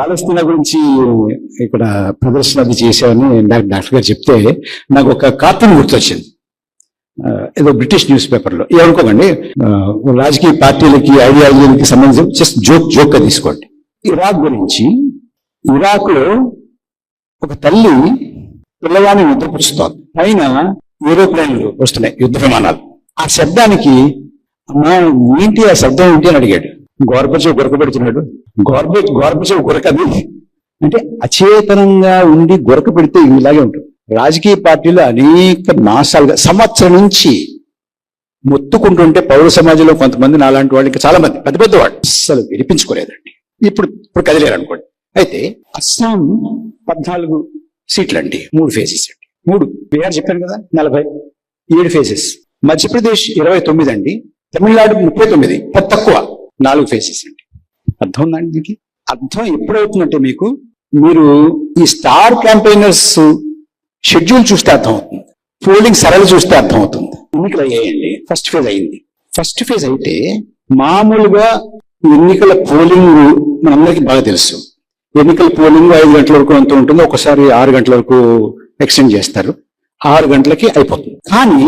పాలస్తీనా గురించి ఇక్కడ ప్రదర్శన అది చేశామని నాకు డాక్టర్ గారు చెప్తే నాకు ఒక కార్టూన్ గుర్తొచ్చింది. ఏదో బ్రిటిష్ న్యూస్ పేపర్లో. ఏమనుకోకండి రాజకీయ పార్టీలకి ఐడియాలజీలకి సంబంధించి జస్ట్ జోక్ జోక్గా తీసుకోండి. ఇరాక్ గురించి ఇరాక్లో ఒక తల్లి పిల్లవాడిని నిద్రపుచ్చుతోంది పైన ఏరోప్లేన్లు వస్తున్నాయి యుద్ధ విమానాలు. ఆ శబ్దానికి అమ్మా ఏంటి ఆ శబ్దం ఏంటి అని అడిగాడు. గోర్బచవ్ గురక పెడుతున్నాడు. గోర్బ గోర్బచవ్ గురకది అంటే అచేతనంగా ఉండి గురక పెడితే ఇలాగే ఉంటుంది. రాజకీయ పార్టీలు అనేక మాసాలుగా సంవత్సరం నుంచి మొత్తుకుంటుంటే పౌర సమాజంలో కొంతమంది నాలాంటి వాళ్ళకి చాలా మంది పెద్ద పెద్ద వాళ్ళు అస్సలు వినిపించుకోలేదండి. ఇప్పుడు ఇప్పుడు కదిలేరు అనుకోండి. అయితే అస్సాం పద్నాలుగు సీట్లు అండి మూడు ఫేజెస్ అండి. మూడు. బీహార్ చెప్పాను కదా నలభై ఏడు ఫేజెస్ మధ్యప్రదేశ్ ఇరవై తొమ్మిది అండి తమిళనాడు ముప్పై తొమ్మిది తక్కువ. నాలుగు ఫేసెస్ అండి. అర్థం ఉందండి దీనికి? అర్థం ఎప్పుడవుతుందంటే మీకు మీరు ఈ స్టార్ క్యాంపెయినర్స్ షెడ్యూల్ చూస్తే అర్థం అవుతుంది పోలింగ్ సరళ చూస్తే అర్థం అవుతుంది ఎన్నికలు అయ్యాయండి? ఫస్ట్ ఫేజ్ అయింది ఫస్ట్ ఫేజ్ అయితే మామూలుగా ఎన్నికల పోలింగ్ మనందరికీ బాగా తెలుసు. ఎన్నికల పోలింగ్ ఐదు గంటల వరకు ఎంత ఉంటుందో. ఒకసారి ఆరు గంటల వరకు ఎక్స్టెండ్ చేస్తారు. ఆరు గంటలకి అయిపోతుంది. కానీ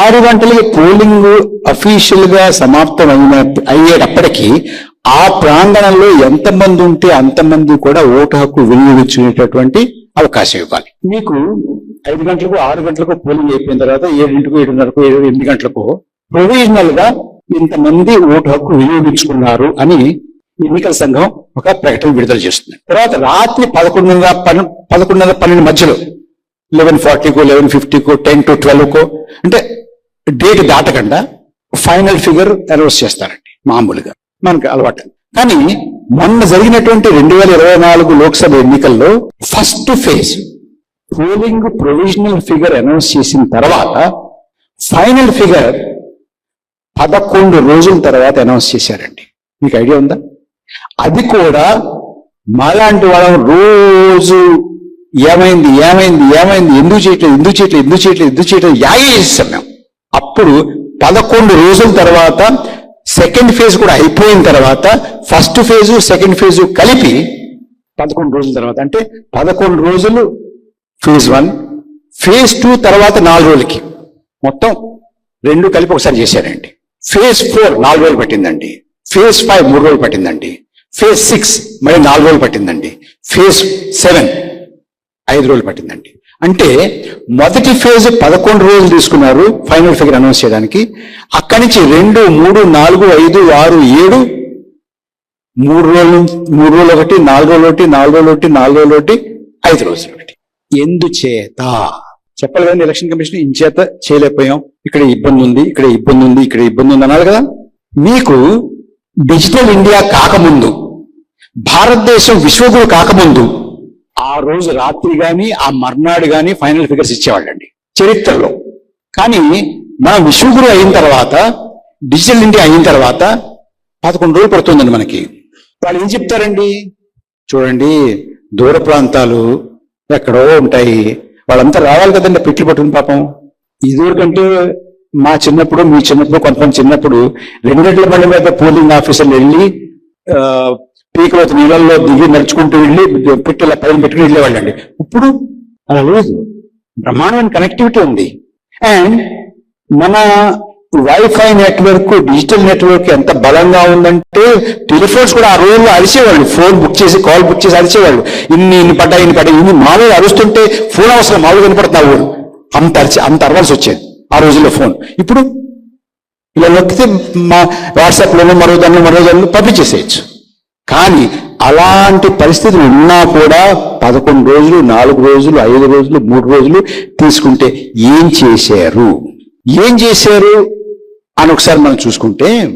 ఆరు గంటలకి పోలింగ్ అఫీషియల్గా సమాప్తం అయిన అయ్యేటప్పటికీ ఆ ప్రాంగణంలో ఎంతమంది ఉంటే అంతమంది కూడా ఓటు హక్కు వినియోగించుకునేటటువంటి అవకాశం ఇవ్వాలి. మీకు ఐదు గంటలకు ఆరు గంటలకు పోలింగ్ అయిపోయిన తర్వాత ఏడింటికి ఏడున్నరకు ఏడు ఎనిమిది గంటలకు ప్రొవిజనల్గా ఇంతమంది ఓటు హక్కు వినియోగించుకున్నారు అని ఎన్నికల సంఘం ఒక ప్రకటన విడుదల చేస్తుంది. తర్వాత రాత్రి పదకొండున్నర పన్నెండు పదకొండున్నర పన్నెండు మధ్యలో లెవెన్ ఫార్టీకో లెవెన్ ఫిఫ్టీకో టెన్ టు ట్వెల్వ్కో అంటే డేట్ దాటకుండా ఫైనల్ ఫిగర్ అనౌన్స్ చేస్తారండి మామూలుగా. మనకు అలవాటు. కానీ మొన్న జరిగినటువంటి రెండు వేల ఇరవై నాలుగు లోక్సభ ఎన్నికల్లో first phase polling provisional figure announce చేసిన తర్వాత ఫైనల్ ఫిగర్ పదకొండు రోజుల తర్వాత అనౌన్స్ చేశారండి. మీకు ఐడియా ఉందా? అది కూడా మాలాంటి వాళ్ళం రోజు ఏమైంది ఏమైంది ఏమైంది ఎందుకు చేయట్లేదు ఎందుకు చేయట్లేదు ఎందుకు చేయట్లేదు ఎందుకు చేయట్లేదు యాగ చేసేసాం మేము అప్పుడు పదకొండు రోజుల తర్వాత సెకండ్ ఫేజ్ కూడా అయిపోయిన తర్వాత ఫస్ట్ ఫేజు సెకండ్ ఫేజు కలిపి పదకొండు రోజుల తర్వాత అంటే పదకొండు రోజులు ఫేజ్ వన్ ఫేజ్ టూ తర్వాత నాలుగు రోజులకి. మొత్తం రెండు కలిపి ఒకసారి చేశారండి. ఫేజ్ ఫోర్ నాలుగు రోజులు పట్టిందండి. ఫేజ్ ఫైవ్ మూడు రోజులు పట్టిందండి. ఫేజ్ సిక్స్ మరి నాలుగు రోజులు పట్టిందండి. ఫేజ్ సెవెన్ ఐదు రోజులు పట్టిందండి. అంటే మొదటి ఫేజ్ పదకొండు రోజులు తీసుకున్నారు ఫైనల్ ఫిగర్ అనౌన్స్ చేయడానికి. అక్కడి నుంచి రెండు మూడు నాలుగు ఐదు ఆరు ఏడు మూడు రోజులు మూడు రోజులు ఒకటి నాలుగు రోజులు ఒకటి నాలుగు రోజులు ఒకటి నాలుగు రోజులు ఒకటి ఐదు రోజులు ఒకటి. ఎందుచేత? చెప్పాలి కదండి ఎలక్షన్ కమిషన్ ఇంచేత చేయలేకపోయాం. ఇక్కడ ఇబ్బంది ఉంది ఇక్కడ ఇబ్బంది ఉంది ఇక్కడ ఇబ్బంది ఉంది అనాలి కదా. మీకు డిజిటల్ ఇండియా కాకముందు భారతదేశం విశ్వగురు కాకముందు ఆ రోజు రాత్రి గాని ఆ మర్నాడు గాని ఫైనల్ ఫిగర్స్ ఇచ్చేవాళ్ళండి. చరిత్రలో. కానీ మనం విశ్వగురు అయిన తర్వాత డిజిటల్ ఇండియా అయిన తర్వాత పదకొండు రోజులు పడుతుందండి మనకి. వాళ్ళు ఏం చెప్తారండి? చూడండి దూర ప్రాంతాలు ఎక్కడో ఉంటాయి. వాళ్ళంతా రావాలి కదండి పెట్లు పట్టుకుని పాపం. ఇదివరకంటే మా చిన్నప్పుడు మీ చిన్నప్పుడు కొంతమంది చిన్నప్పుడు రెండెట్ల బండి మీద పోలింగ్ ఆఫీసర్లు వెళ్ళి ఆ, నీళ్ళల్లో దిగి నడుచుకుంటూ వెళ్ళి పెట్టెల పైన పెట్టుకుని వెళ్ళేవాళ్ళండి. ఇప్పుడు అలా లేదు బ్రహ్మాండమైన కనెక్టివిటీ ఉంది. అండ్ మన వైఫై నెట్వర్క్ డిజిటల్ నెట్వర్క్ ఎంత బలంగా ఉందంటే టెలిఫోన్స్ కూడా ఆ రోజుల్లో అరిచేవాళ్ళు. ఫోన్ బుక్ చేసి కాల్ బుక్ చేసి అరిచేవాళ్ళు. ఇన్ని ఇన్ని పడ్డాయి ఇన్ని పడ్డాయి ఇన్ని మామూలు అరుస్తుంటే ఫోన్ అవసరం మామూలు కనపడుతున్నా ఊరు అంత అరిచి అంత అరవాల్సి వచ్చేది ఆ రోజుల్లో ఫోన్ ఇప్పుడు ఇలా నొక్కితే మా వాట్సాప్లోనూ మరో దాన్ని మరో దాన్ని పంపించేసేయచ్చు. కానీ అలాంటి పరిస్థితులు ఉన్నా కూడా పదకొండు రోజులు నాలుగు రోజులు ఐదు రోజులు మూడు రోజులు తీసుకుంటే ఏం చేశారు? ఏం చేశారు? అని ఒకసారి మనం చూసుకుంటే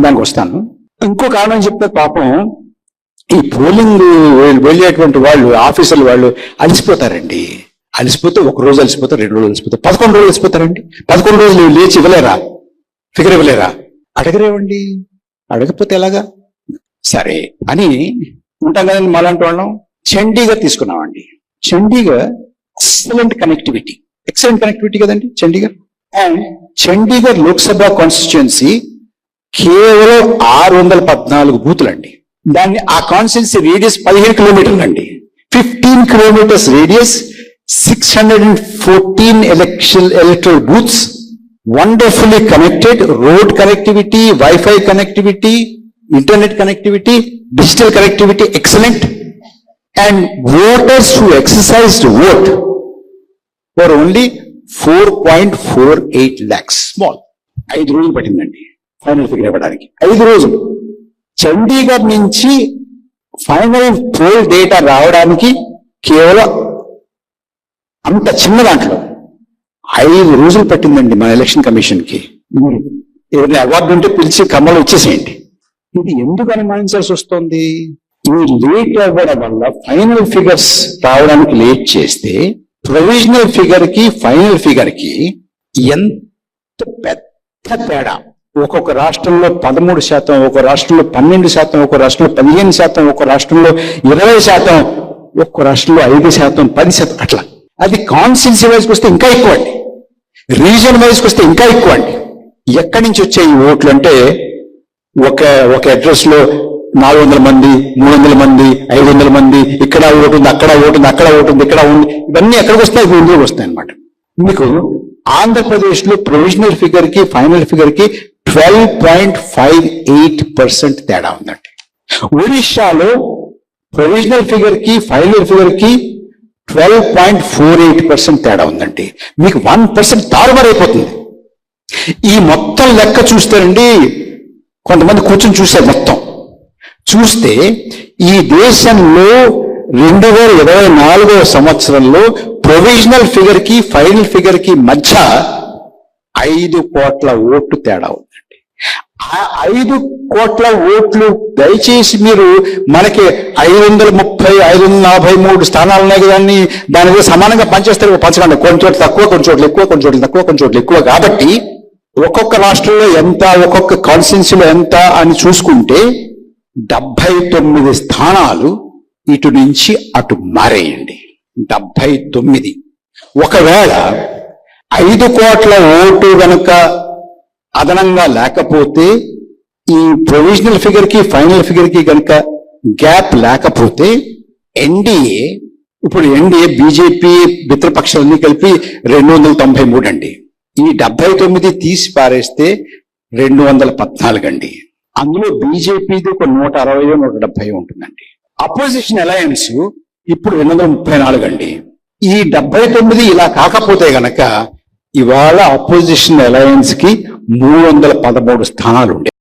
దానికి వస్తాను. ఇంకో కారణం చెప్తే పాపం ఈ పోలింగ్ వెళ్ళేటువంటి వాళ్ళు ఆఫీసర్లు వాళ్ళు అలసిపోతారండి. అలసిపోతే ఒక రోజు అలసిపోతారు రెండు రోజులు అలసిపోతారు. పదకొండు రోజులు అలసిపోతారండి. పదకొండు రోజులు లేచి ఇవ్వలేరా? ఫిగర్ ఇవ్వలేరా? అడగరేవండి. అడగకపోతే ఎలాగా? సరే అని ఉంటాం కదండి మాలాంటి వాళ్ళం చండీగఢ్ తీసుకున్నామండి. Chandigarh excellent connectivity excellent connectivity కదండి చండీగఢ్ అండ్ చండీగఢ్ లోక్సభ కాన్స్టిట్యుయెన్సీ కేవలం ఆరు వందల పద్నాలుగు బూతులండి. దాన్ని ఆ కాన్స్టిట్యున్సీ రేడియస్ పదిహేను కిలోమీటర్లు అండి fifteen kilometres radius six hundred and fourteen election electoral booths wonderfully connected road connectivity wifi connectivity internet connectivity digital connectivity excellent and voters who exercised vote for only four point four eight lakhs small ఐదు రోజులు పట్టిందండి final figure ఇవ్వడానికి. ఐదు రోజులు. చండీగఢ్ నుంచి final pole data రావడానికి కేవలం అంత చిన్న దాంట్లో ఐదు రోజులు పట్టిందండి మన ఎలక్షన్ కమిషన్కి. ఏదైనా అవార్డు ఉంటే పిలిచి కమ్మలు ఇచ్చేసేయండి. ఇది ఎందుకు అనుమానించాల్సి వస్తుంది? ఈ లేట్ అవ్వడం వల్ల ఫైనల్ ఫిగర్స్ రావడానికి లేట్ చేస్తే ప్రొవిజనల్ ఫిగర్కి ఫైనల్ ఫిగర్కి ఎంత పెద్ద తేడా? ఒక్కొక్క రాష్ట్రంలో పదమూడు శాతం ఒక రాష్ట్రంలో పన్నెండు శాతం ఒక రాష్ట్రంలో పదిహేను శాతం ఒక రాష్ట్రంలో ఇరవై శాతం ఒక్క రాష్ట్రంలో ఐదు శాతం పది శాతం అట్లా. అది కాన్స్టిట్యూన్సీ వైజ్కి వస్తే ఇంకా ఎక్కువ అండి రీజన్ వైజ్కి వస్తే ఇంకా ఎక్కువ అండి ఎక్కడి నుంచి వచ్చే ఈ ఓట్లు అంటే ఒక ఒక అడ్రస్లో నాలుగు వందల మంది మూడు వందల మంది ఐదు వందల మంది ఇక్కడ ఓటు ఉంది అక్కడ ఓటు ఉంది అక్కడ ఓటు ఉంది ఇక్కడ ఉంది ఇవన్నీ ఎక్కడికి వస్తాయి ఇందులోకి వస్తాయి అనమాట మీకు ఆంధ్రప్రదేశ్లో ప్రొవిజనల్ ఫిగర్కి final ఫిగర్కి twelve point five eight percent తేడా ఉందండి. ఒడిషాలో ప్రొవిజనల్ ఫిగర్కి final ఫిగర్కి twelve point four eight percent తేడా ఉందండి. మీకు వన్ పర్సెంట్ తారుమారైపోతుంది. ఈ మొత్తం లెక్క చూస్తారండి కొంతమంది కూర్చొని చూశారు మొత్తం. చూస్తే ఈ దేశంలో రెండు వేల ఇరవై నాలుగవ సంవత్సరంలో ప్రొవిజనల్ ఫిగర్కి ఫైనల్ ఫిగర్కి మధ్య ఐదు కోట్ల ఓట్లు తేడా ఉందండి. ఆ ఐదు కోట్ల ఓట్లు దయచేసి మీరు మనకి ఐదు వందల ముప్పై ఐదు వందల నలభై మూడు స్థానాలు ఉన్నాయి కదండి. దాని మీద సమానంగా పనిచేస్తారు. పంచకండి కొన్ని చోట్ల తక్కువ కొన్ని చోట్ల ఎక్కువ కొన్ని చోట్ల తక్కువ కొన్ని చోట్ల ఎక్కువ కాబట్టి ఒక్కొక్క రాష్ట్రంలో ఎంత ఒక్కొక్క కాన్స్టిట్యున్సీలో ఎంత అని చూసుకుంటే డెబ్బై తొమ్మిది స్థానాలు ఇటు నుంచి అటు మారేయండి. డెబ్బై తొమ్మిది. ఒకవేళ ఐదు కోట్ల ఓటు గనక అదనంగా లేకపోతే ఈ ప్రొవిజనల్ ఫిగర్కి ఫైనల్ ఫిగర్కి గనక గ్యాప్ లేకపోతే ఎన్డీఏ ఇప్పుడు ఎన్డీఏ బీజేపీ మిత్రపక్షాలన్నీ కలిపి రెండు వందల తొంభై మూడు అండి. ఈ డెబ్బై తొమ్మిది తీసి పారేస్తే రెండు వందల పద్నాలుగు అండి అందులో బీజేపీది ఒక నూట అరవై నూట డెబ్బై ఉంటుందండి. అపోజిషన్ అలయన్స్ ఇప్పుడు రెండు వందల ముప్పై నాలుగు అండి ఈ డెబ్బై తొమ్మిది ఇలా కాకపోతే గనక ఇవాళ అపోజిషన్ అలయన్స్కి మూడు వందల పదమూడు స్థానాలు ఉండే